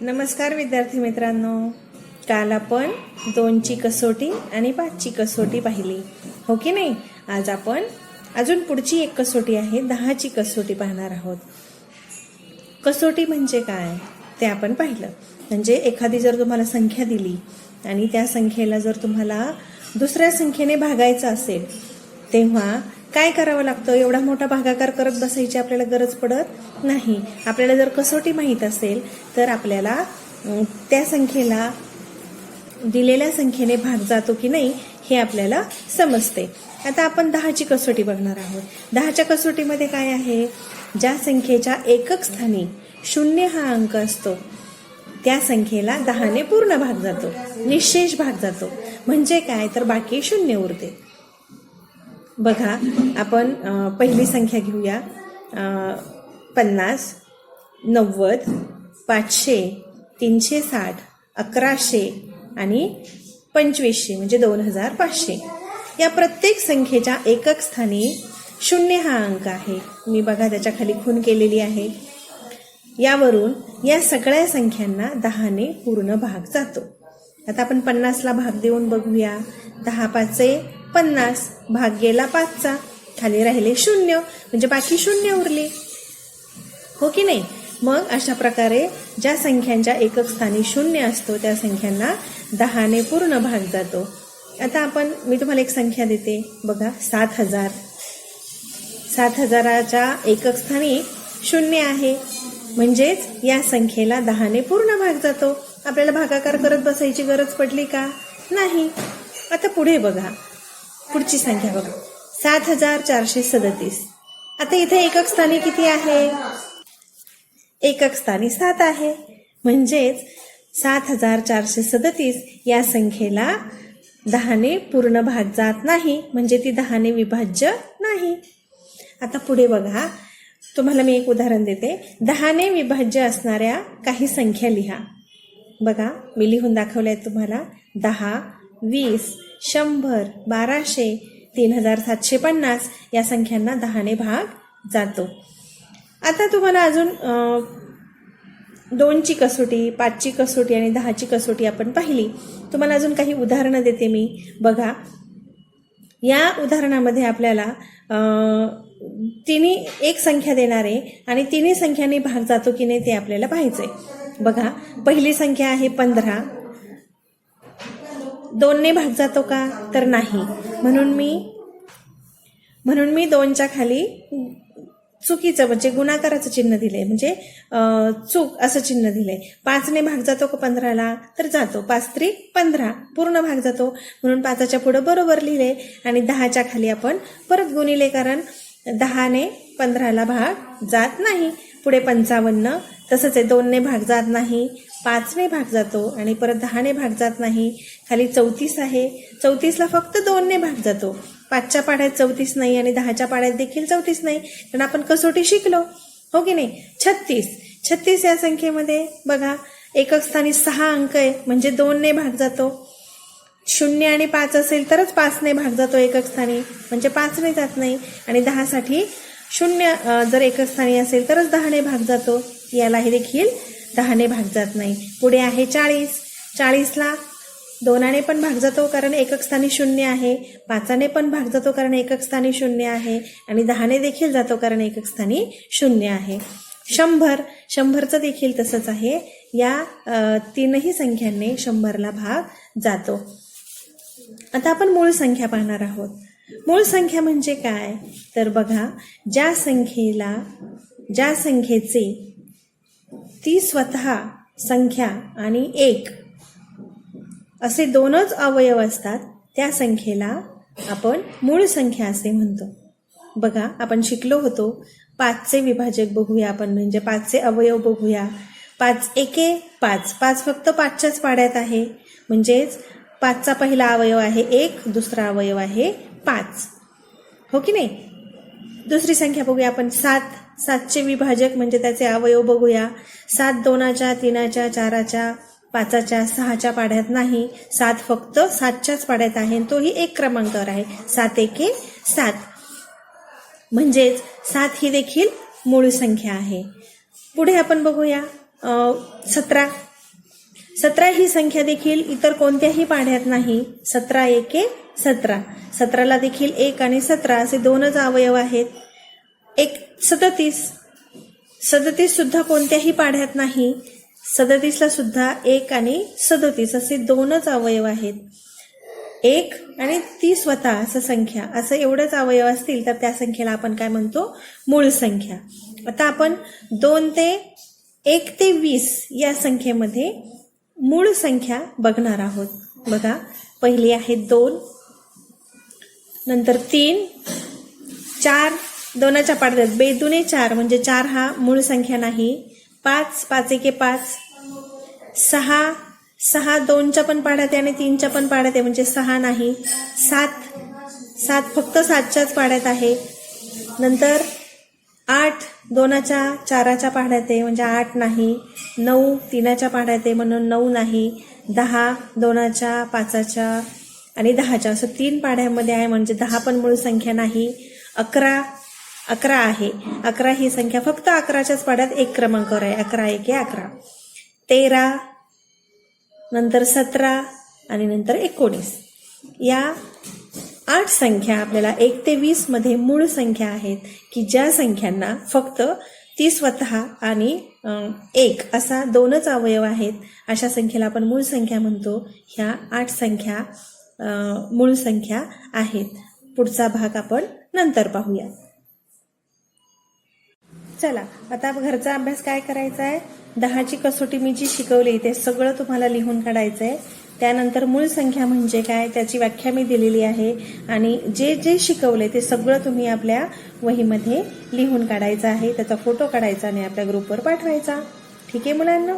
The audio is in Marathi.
नमस्कार विद्यार्थी मित्रांनो. काल आपण दोनची कसोटी आणि पाचची कसोटी पाहिली. हो की नाही? आज आपण अजून पुढची एक कसोटी आहे दहाची कसोटी पाहणार आहोत. कसोटी म्हणजे काय? ते आपण पाहिलं. म्हणजे एखादी जर तुम्हाला संख्या दिली आणि त्या संख्येला जर तुम्हाला दुसऱ्या संख्येने भागायचं असेल तेव्हा काय करावं लागतं? एवढा मोठा भागाकार करत बसायची आपल्याला गरज पडत नाही. आपल्याला जर कसोटी माहीत असेल तर आपल्याला त्या संख्येला दिलेल्या संख्येने भाग जातो की नाही हे आपल्याला समजते. आता आपण दहाची कसोटी बघणार आहोत. दहाच्या कसोटीमध्ये काय आहे? ज्या संख्येच्या एकक स्थानी शून्य हा अंक असतो त्या संख्येला दहाने पूर्ण भाग जातो. निशेष भाग जातो. म्हणजे काय? तर बाकी शून्य उरते. बघा आपण पहिली संख्या घेऊया. पन्नास नव्वद पाचशे तीनशे साठ अकराशे आणि पंचवीसशे म्हणजे दोन हजार पाचशे. या प्रत्येक संख्येच्या एकक स्थानी शून्य हा अंक आहे. मी बघा त्याच्याखाली खून केलेली आहे. यावरून या सगळ्या संख्यांना दहाने पूर्ण भाग जातो. आता आपण पन्नासला भाग देऊन बघूया. दहा पाचे पन्नास भाग गेला पाचचा. खाली राहिले शून्य. म्हणजे बाकी शून्य उरले. हो की नाही? मग अशा प्रकारे ज्या संख्यांच्या एकक स्थानी शून्य असतो त्या संख्यांना दहाने पूर्ण भाग जातो. आता आपण मी तुम्हाला एक संख्या देते. बघा सात हजार. सात हजाराच्या एकक स्थानी शून्य आहे. म्हणजेच या संख्येला दहाने पूर्ण भाग जातो. आपल्याला भागाकार करत बसायची गरज पडली का? नाही. आता पुढे बघा. पुढची संख्या बघा. सात हजार चारशे सदतीस. आता इथे एकक स्थानी किती आहे? एकक स्थानी सात आहे. म्हणजेच सात हजार चारशे सदतीस या संख्येला दहाने पूर्ण भाग जात नाही. म्हणजे ती दहाने विभाज्य नाही. आता पुढे बघा. तुम्हाला मी एक उदाहरण देते. दहाने विभाज्य असणाऱ्या काही संख्या लिहा. बघा मी लिहून दाखवल्या आहेत तुम्हाला. दहा वीस शंभर बाराशे तीन हजार सातशे पन्नास या संख्यांना दहाने भाग जातो. आता तुम्हाला अजून दोनची कसोटी पाचची कसोटी आणि दहाची कसोटी आपण पाहिली. तुम्हाला अजून काही उदाहरणं देते मी. बघा या उदाहरणामध्ये आपल्याला तिन्ही एक संख्या देणार आहे आणि तिन्ही संख्यांनी भाग जातो की नाही ते आपल्याला पाहायचंय. बघा पहिली संख्या आहे पंधरा दोनने भाग जातो का? तर नाही. म्हणून मी म्हणून मी दोनच्या खाली चुकीचं म्हणजे गुणाकाराचं चिन्ह दिलंय. म्हणजे चूक असं चिन्ह दिलंय. पाचने भाग जातो का पंधराला? तर जातो. पाच त्री पंधरा. पूर्ण भाग जातो. म्हणून पाचाच्या पुढं बरोबर लिहिले आणि दहाच्या खाली आपण परत गुणिले कारण दहाने पंधराला भाग जात नाही. पुढे पंचावन्न. तसंच आहे दोनने भाग जात नाही. पाचने भाग जातो आणि परत दहाने भाग जात नाही. खाली चौतीस आहे. चौतीसला फक्त दोनने भाग जातो. पाचच्या पाड्यात चौतीस नाही आणि दहाच्या पाड्यात देखील चौतीस नाही. कारण आपण कसोटी शिकलो. हो की नाही? छत्तीस. छत्तीस या संख्येमध्ये बघा एकक स्थानी सहा अंक आहे. म्हणजे दोनने भाग जातो. शून्य आणि पाच असेल तरच पाचने भाग जातो एकक स्थानी म्हणजे पाचने जात नाही. आणि दहासाठी शून्य जर एकक स्थानी असेल तरच दहाने भाग जातो. यालाही देखील दहाने भाग जात नाही. पुढे आहे चाळीस. चाळीसला दोनाने पण भाग जातो कारण एकक स्थानी शून्य आहे. पाचाने पण भाग जातो कारण एकक स्थानी शून्य आहे. आणि दहाने देखील जातो कारण एकक स्थानी शून्य आहे. शंभर. शंभरचं देखील तसंच आहे. या तीनही संख्यांनी शंभरला भाग जातो. आता आपण मूळ संख्या पाहणार आहोत. मूळ संख्या म्हणजे काय? तर बघा ज्या संख्येला ज्या संख्येचे ती स्वतः संख्या आणि एक. असे दोनच अवयव असतात त्या संख्येला आपण मूळ संख्या असे म्हणतो. बघा आपण शिकलो होतो पाचचे विभाजक बघूया आपण म्हणजे पाचचे अवयव बघूया. पाच एके पाच. पाच फक्त पाचच्याच पाड्यात आहे. म्हणजेच पाचचा पहिला अवयव आहे एक दुसरा अवयव आहे पाच. हो की नाही? दुसरी संख्या बघूया आपण सात. सातचे विभाजक म्हणजे त्याचे अवयव बघूया. सात दोनाच्या तीनाच्या चाराच्या पाचाच्या सहाच्या पाड्यात नाही. सात फक्त सातच्याच पाड्यात आहे आणि तोही एक क्रमांकावर आहे. सात एके सात. म्हणजेच सात ही देखील मूळ संख्या आहे. पुढे आपण बघूया. सतरा. सतरा ही संख्या देखील इतर कोणत्याही पाढ्यात नाही. सतरा एके सतरा. सतराला देखील एक आणि सतरा असे दोनच अवयव आहेत. एक सदतीस. सदतीस सुद्धा कोणत्याही पाढ्यात नाही. सदतीसला सुद्धा एक आणि सदतीस असे दोनच अवयव आहेत. एक आणि ती स्वतः असं संख्या. असं एवढंच अवयव असतील तर त्या संख्येला आपण काय म्हणतो? मूळ संख्या. आता आपण दोन ते एक ते वीस या संख्येमध्ये मूळ संख्या बघणार आहोत. बघा पहिली आहे दोन नंतर तीन चार दोनाच्या पाड्यात बेदुने चार म्हणजे चार हा मूळ संख्या नाही. पाच पाच एके पाच. सहा सहा दोनच्या पण पाड्यात आहे आणि तीनच्या पण पाड्यात आहे म्हणजे सहा नाही. सात सात फक्त सातच्याच पाड्यात आहे. नंतर आठ दोनाच्या चाराच्या पाढ्यात आहे म्हणजे आठ नाही. नऊ तीनाच्या पाढ्यात आहे म्हणून नऊ नाही. दहा दोनाच्या पाचाच्या आणि दहाच्या. असं तीन पाड्यामध्ये आहे म्हणजे दहा पण मूळ संख्या नाही. अकरा अकरा आहे. अकरा ही संख्या फक्त अकराच्याच पाड्यात एक क्रमांकावर आहे. अकरा एक अकरा. तेरा नंतर सतरा आणि नंतर एकोणीस. या आठ संख्या आपल्याला एक ते वीसमध्ये मूळ संख्या आहेत की ज्या संख्यांना फक्त ती स्वतः आणि एक असा दोनच अवयव आहेत. अशा संख्येला आपण मूळ संख्या म्हणतो. ह्या आठ संख्या मूळ संख्या आहेत. पुढचा भाग आपण नंतर पाहूया. चला आता घरचा अभ्यास काय करायचा आहे? दहाची कसोटी मी जी शिकवली ते सगळं तुम्हाला लिहून काढायचं आहे त्यानंतर मूळ संख्या म्हणजे काय त्याची व्याख्या मी दिलेली आहे. आणि जे जे शिकवले ते सगळं तुम्ही आपल्या वहीमध्ये लिहून काढायचं आहे. त्याचा फोटो काढायचा आणि आपल्या ग्रुपवर पाठवायचा. ठीक आहे मुलांना?